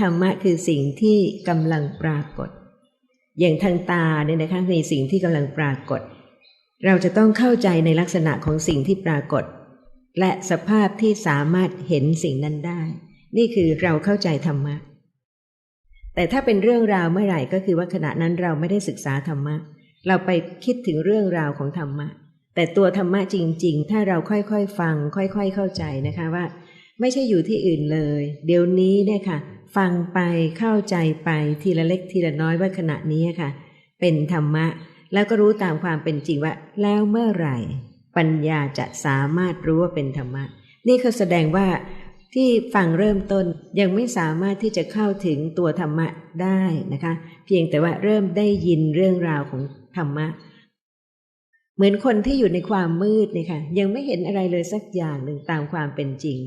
ธรรมะคือสิ่งที่กำลังปรากฏ อย่างทางตาเนี่ยนะคะมีสิ่งที่กำลังปรากฏ เราจะต้องเข้าใจในลักษณะของสิ่งที่ปรากฏ และสภาพที่สามารถเห็นสิ่งนั้นได้ นี่คือเราเข้าใจธรรมะ แต่ถ้าเป็นเรื่องราวเมื่อไหร่ก็คือว่าขณะนั้นเราไม่ได้ศึกษาธรรมะ เราไปคิดถึงเรื่องราวของธรรมะ แต่ตัวธรรมะจริง ๆ ถ้าเราค่อยๆฟัง ค่อย ๆ เข้าใจนะคะว่า ไม่ใช่อยู่ที่อื่นเลย เดี๋ยวนี้เนี่ยค่ะ ฟังไปเข้าใจไปทีละเล็กทีละน้อยว่าขณะนี้ค่ะ เป็นธรรมะ แล้วก็รู้ตามความเป็นจริงว่า แล้วเมื่อไหร่ ปัญญาจะสามารถรู้ว่าเป็นธรรมะ นี่ก็แสดงว่าที่ฟังเริ่มต้นยังไม่สามารถที่จะเข้าถึงตัวธรรมะได้นะคะ เพียงแต่ว่าเริ่มได้ยินเรื่องราวของธรรมะ เหมือนคนที่อยู่ในความมืดเนี่ยค่ะยังไม่เห็นอะไรเลยสักอย่างหนึ่งตามความเป็นจริง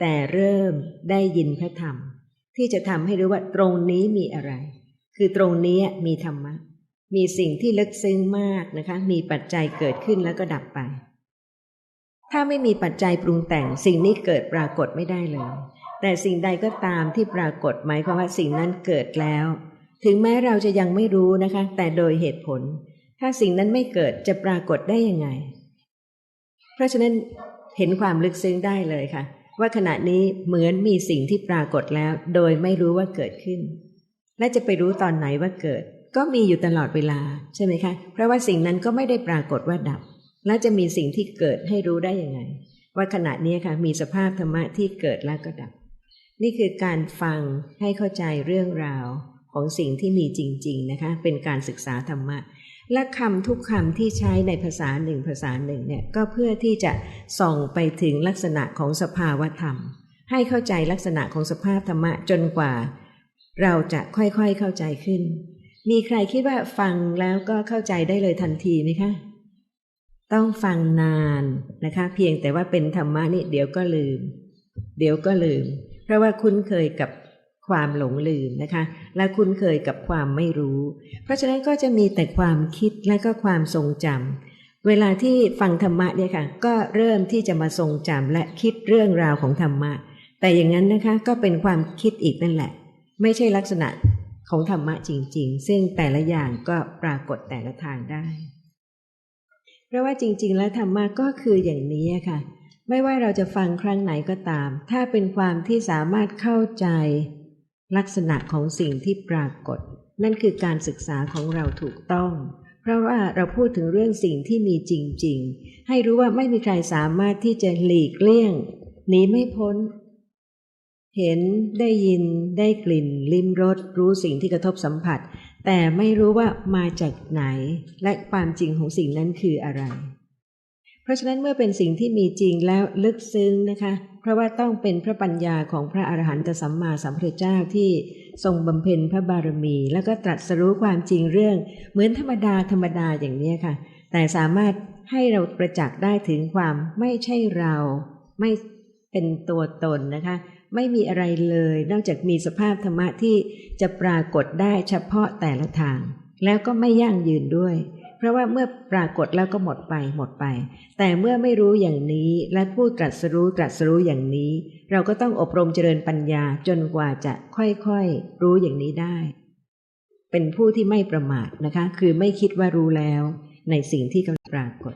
แต่เริ่มได้ยินพระธรรม ที่จะทำให้รู้ว่าตรงนี้มีอะไร คือตรงนี้มีธรรมะ มีสิ่งที่ลึกซึ้งมากนะคะ มีปัจจัยเกิดขึ้นแล้วก็ดับไป ถ้าไม่มีปัจจัยปรุงแต่งสิ่งนี้เกิดปรากฏไม่ได้เลย แต่สิ่งใดก็ตามที่ปรากฏหมายความว่าสิ่งนั้นเกิดแล้ว ถึงแม้เราจะยังไม่รู้นะคะ แต่โดยเหตุผล ถ้าสิ่งนั้นไม่เกิดจะปรากฏได้ยังไง เพราะฉะนั้นเห็นความลึกซึ้งได้เลยค่ะ ว่าขณะนี้เหมือนมีสิ่งที่ปรากฏแล้ว โดยไม่รู้ว่าเกิดขึ้น และจะไปรู้ตอนไหนว่าเกิด ก็มีอยู่ตลอดเวลาใช่ไหมคะ เพราะว่าสิ่งนั้นก็ไม่ได้ปรากฏว่าดับ แล้วจะมีสิ่งที่เกิดให้รู้ได้ยังไง ว่าขณะนี้ค่ะมีสภาพธรรมะที่เกิดแล้วก็ดับ นี่คือการฟังให้เข้าใจเรื่องราวของสิ่งที่มีจริง ๆนะคะ เป็นการศึกษาธรรมะ และคำทุกคำที่ใช้ในภาษาหนึ่งภาษาหนึ่งเนี่ยก็เพื่อที่จะส่องไปถึงลักษณะของสภาวธรรม ให้เข้าใจลักษณะของสภาพธรรมะจนกว่า เราจะค่อยๆเข้าใจขึ้น มีใครคิดว่าฟังแล้วก็เข้าใจได้เลยทันทีไหมคะ ต้องฟังนานนะคะ เพียงแต่ว่าเป็นธรรมะนี่เดี๋ยวก็ลืม เดี๋ยวก็ลืม เพราะว่าคุ้นเคยกับ ความหลงลืมนะคะ และคุ้นเคยกับความไม่รู้ เพราะฉะนั้นก็จะมีแต่ความคิดและก็ความทรงจำเวลาที่ฟังธรรมะเนี่ยค่ะ ก็เริ่มที่จะมาทรงจำและคิดเรื่องราวของธรรมะ แต่อย่างนั้นนะคะก็เป็นความคิดอีกนั่นแหละ ไม่ใช่ลักษณะของธรรมะจริง ๆ ซึ่งแต่ละอย่างก็ปรากฏแต่ละทางได้ เพราะว่าจริง ๆ แล้วธรรมะก็คืออย่างนี้ค่ะ ไม่ว่าเราจะฟังครั้งไหนก็ตาม ถ้าเป็นความที่สามารถเข้าใจ ลักษณะของสิ่งที่ปรากฏ นั่นคือการศึกษาของเราถูกต้อง เพราะว่าเราพูดถึงเรื่องสิ่งที่มีจริง ๆ ให้รู้ว่าไม่มีใครสามารถที่จะหลีกเลี่ยงหนีไม่พ้น เห็นได้ยินได้กลิ่น ลิ้มรสรู้สิ่งที่กระทบสัมผัส แต่ไม่รู้ว่ามาจากไหน และความจริงของสิ่งนั้นคืออะไร เพราะฉะนั้นเมื่อเป็นสิ่งที่มีจริงแล้วลึกซึ้งนะคะ เพราะว่าต้องเป็นพระปัญญาของพระอรหันตสัมมาสัมพุทธเจ้าที่ทรงบำเพ็ญพระบารมี แล้วก็ตรัสรู้ความจริงเรื่อง เหมือนธรรมดาธรรมดาอย่างนี้ค่ะ แต่สามารถให้เราประจักษ์ได้ถึงความไม่ใช่เรา ไม่เป็นตัวตนนะคะ ไม่มีอะไรเลย นอกจากมีสภาพธรรมะที่จะปรากฏได้เฉพาะแต่ละทาง แล้วก็ไม่ยั่งยืนด้วย เพราะว่าเมื่อปรากฏแล้วก็หมดไปหมดไป แต่เมื่อไม่รู้อย่างนี้และผู้ตรัสรู้ตรัสรู้อย่างนี้ เราก็ต้องอบรมเจริญปัญญาจนกว่าจะค่อยๆ รู้อย่างนี้ได้ เป็นผู้ที่ไม่ประมาทนะคะ คือไม่คิดว่ารู้แล้วในสิ่งที่กำลังปรากฏ